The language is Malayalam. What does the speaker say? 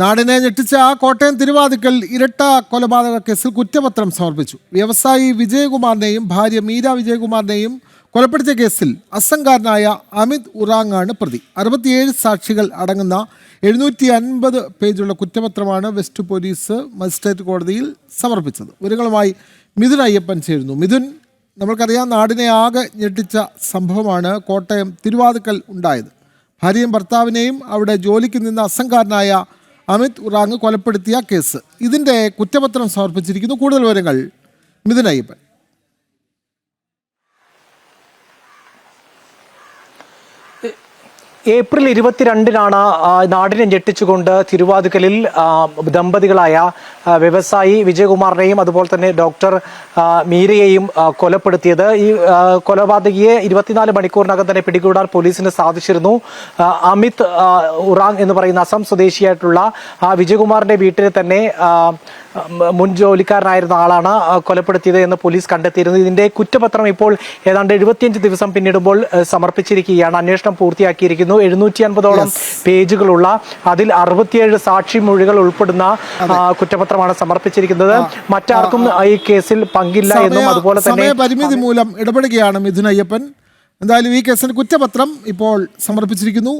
നാടിനെ ഞെട്ടിച്ച ആ കോട്ടയം തിരുവാതിക്കൽ ഇരട്ട കൊലപാതക കേസിൽ കുറ്റപത്രം സമർപ്പിച്ചു. വ്യവസായി വിജയകുമാറിനെയും ഭാര്യ മീര വിജയകുമാറിനെയും കൊലപ്പെടുത്തിയ കേസിൽ അസംകാരനായ അമിത് ഉറാങ്ങാണ് പ്രതി. അറുപത്തിയേഴ് സാക്ഷികൾ അടങ്ങുന്ന എഴുന്നൂറ്റി അൻപത് പേജുള്ള കുറ്റപത്രമാണ് വെസ്റ്റ് പോലീസ് മജിസ്ട്രേറ്റ് കോടതിയിൽ സമർപ്പിച്ചത്. വിവരങ്ങളുമായി മിഥുൻ അയ്യപ്പൻ ചേരുന്നു. മിഥുൻ നമ്മൾക്കറിയാം നാടിനെ ആകെ ഞെട്ടിച്ച സംഭവമാണ് കോട്ടയം തിരുവാതിക്കൽ ഉണ്ടായത്. ഭാര്യയും ഭർത്താവിനെയും അവിടെ ജോലിക്ക് നിന്ന അസംകാരനായ അമിത് ഉറാങ് കൊലപ്പെടുത്തിയ കേസ്. ഇതിന്റെ കുറ്റപത്രം സമർപ്പിച്ചിരിക്കുന്നു. കൂടുതൽ വിവരങ്ങൾ മിഥുൻ ഏപ്രിൽ ഇരുപത്തിരണ്ടിനാണ് നാടിനെ ഞെട്ടിച്ചുകൊണ്ട് തിരുവാതുക്കലിൽ ദമ്പതികളായ വ്യവസായി വിജയകുമാറിനെയും അതുപോലെ തന്നെ ഡോക്ടർ മീരയെയും കൊലപ്പെടുത്തിയത്. ഈ കൊലപാതകിയെ ഇരുപത്തിനാല് മണിക്കൂറിനകം തന്നെ പിടികൂടാൻ പോലീസിന് സാധിച്ചിരുന്നു. അമിത് ഉറാങ് എന്ന് പറയുന്ന അസം സ്വദേശിയായിട്ടുള്ള ആ, വിജയകുമാറിന്റെ വീട്ടിൽ തന്നെ മുൻ ജോലിക്കാരനായിരുന്ന ആളാണ് കൊലപ്പെടുത്തിയത് എന്ന് പോലീസ് കണ്ടെത്തിയിരുന്നു. ഇതിന്റെ കുറ്റപത്രം ഇപ്പോൾ ഏതാണ്ട് എഴുപത്തിയഞ്ച് ദിവസം പിന്നിടുമ്പോൾ സമർപ്പിച്ചിരിക്കുകയാണ്. അന്വേഷണം പൂർത്തിയാക്കിയിരിക്കുന്നു. എഴുന്നൂറ്റി അൻപതോളം പേജുകളുള്ള അതിൽ അറുപത്തിയേഴ് സാക്ഷി മൊഴികൾ ഉൾപ്പെടുന്ന കുറ്റപത്രമാണ് സമർപ്പിച്ചിരിക്കുന്നത്. മറ്റാർക്കും ഈ കേസിൽ പങ്കില്ല എന്നും അതുപോലെ തന്നെ പരിമിതി മൂലം ഇടപെടുകയാണ് മിഥുൻ അയ്യപ്പൻ. എന്തായാലും ഈ കേസിന് കുറ്റപത്രം ഇപ്പോൾ സമർപ്പിച്ചിരിക്കുന്നു.